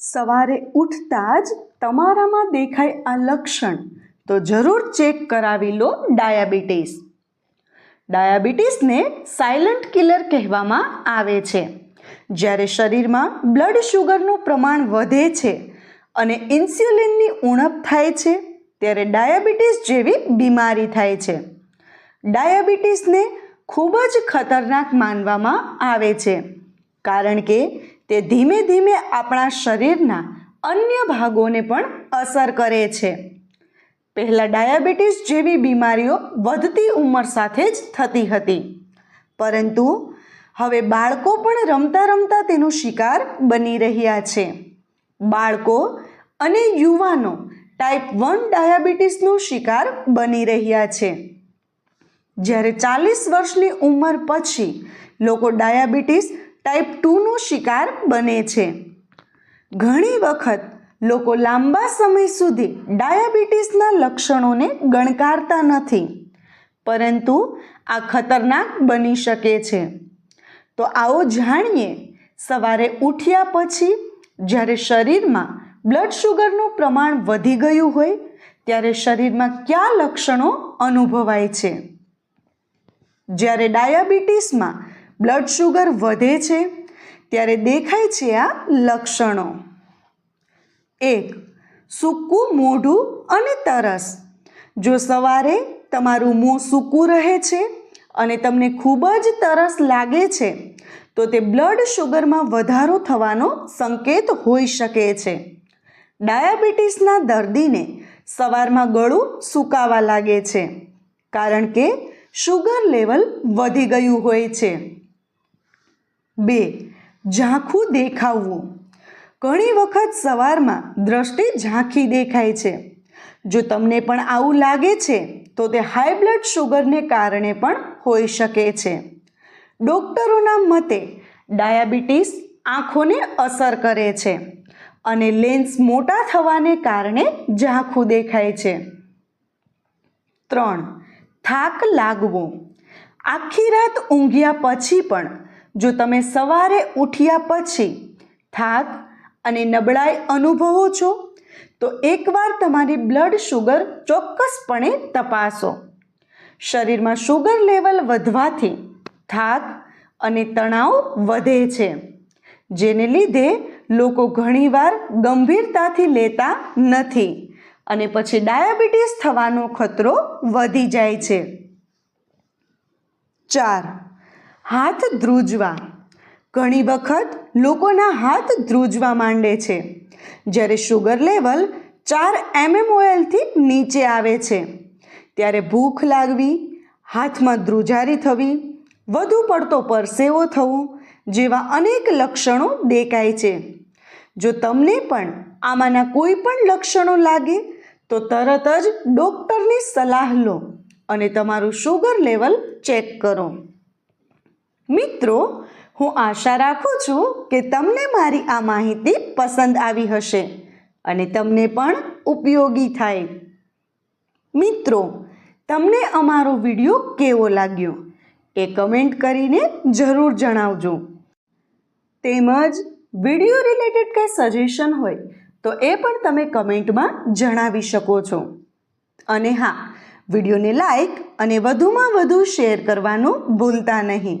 સવારે ઉઠતા જ તમારામાં દેખાય આ લક્ષણ. તો જરૂર ચેક કરાવી લો ડાયાબિટીસ. ડાયાબિટીસને સાયલન્ટ કિલર કહેવામાં આવે છે. જ્યારે શરીરમાં બ્લડ શુગરનું પ્રમાણ વધે છે અને ઇન્સ્યુલિનની ઉણપ થાય છે, ત્યારે ડાયાબિટીસ જેવી બીમારી થાય છે. ડાયાબિટીસને ખૂબ જ ખતરનાક માનવામાં આવે છે, કારણ કે તે ધીમે ધીમે આપણા શરીરના અન્ય ભાગોને પણ અસર કરે છે. પહેલાં ડાયાબિટીસ જેવી બીમારીઓ વધતી ઉંમર સાથે જ થતી હતી. પરંતુ હવે બાળકો પણ રમતા રમતા તેનો શિકાર બની રહ્યા છે. બાળકો અને યુવાનો ટાઈપ વન ડાયાબિટીસનો શિકાર બની રહ્યા છે. જ્યારે ચાલીસ વર્ષની ઉંમર પછી લોકો ડાયાબિટીસ ટાઈપ ટુનો શિકાર બને છે. ઘણી વખત લોકો લાંબા સમય સુધી ડાયાબિટીસના લક્ષણોને ગણકારતા નથી, પરંતુ આ ખતરનાક બની શકે છે. તો આવો જાણીએ, સવારે ઉઠ્યા પછી જ્યારે શરીરમાં બ્લડ શુગરનું પ્રમાણ વધી ગયું હોય, ત્યારે શરીરમાં કયા લક્ષણો અનુભવાય છે? જ્યારે ડાયાબિટીસમાં બ્લડ શુગર વધે છે, ત્યારે દેખાય છે આ લક્ષણો. એક, સૂકું મોઢું અને તરસ. જો સવારે તમારું મોં સૂકું રહે છે અને તમને ખૂબ જ તરસ લાગે છે, તો તે બ્લડ શુગરમાં વધારો થવાનો સંકેત હોઈ શકે છે. ડાયાબિટીસના દર્દીને સવારમાં ગળું સુકાવા લાગે છે, કારણ કે શુગર લેવલ વધી ગયું હોય છે. બે, ઝાંખું દેખાવવું. ઘણી વખત સવારમાં દ્રષ્ટિ ઝાંખી દેખાય છે. જો તમને પણ આવું લાગે છે, તો તે હાઈ બ્લડ શુગરને કારણે પણ હોઈ શકે છે. ડૉક્ટરોના મતે, ડાયાબિટીસ આંખોને અસર કરે છે અને લેન્સ મોટા થવાને કારણે ઝાંખું દેખાય છે. ત્રણ, થાક લાગવો. આખી રાત ઊંઘ્યા પછી પણ જો તમે સવારે ઉઠ્યા પછી થાક અને નબળાઈ અનુભવો છો, તો એકવાર તમારી બ્લડ શુગર ચોક્કસપણે તપાસો. શરીરમાં શુગર લેવલ વધવાથી થાક અને તણાવ વધે છે, જેને લીધે લોકો ઘણીવાર ગંભીરતાથી લેતા નથી અને પછી ડાયાબિટીસ થવાનો ખતરો વધી જાય છે. ચાર હાથ ધ્રુજવા. ઘણી વખત લોકોના હાથ ધ્રુજવા માંડે છે. જ્યારે શુગર લેવલ ચાર એમએમઓએલથી નીચે આવે છે. ત્યારે ભૂખ લાગવી, હાથમાં ધ્રુજારી થવી, વધુ પડતો પરસેવો થવો જેવા અનેક લક્ષણો દેખાય છે. જો તમને પણ આમાંના કોઈ પણ લક્ષણો લાગે, તો તરત જ ડૉક્ટરની સલાહ લો અને તમારું શુગર લેવલ ચેક કરો. મિત્રો, હું આશા રાખું છું કે તમને મારી આ માહિતી પસંદ આવી હશે અને તમને પણ ઉપયોગી થાય. મિત્રો, તમને અમારો વીડિયો કેવો લાગ્યો એ કમેન્ટ કરીને જરૂર જણાવજો. તેમજ વીડિયો રિલેટેડ કંઈ સજેશન હોય તો એ પણ તમે કમેન્ટમાં જણાવી શકો છો. અને હા, વિડીયોને લાઈક અને વધુમાં વધુ શેર કરવાનું ભૂલતા નહીં.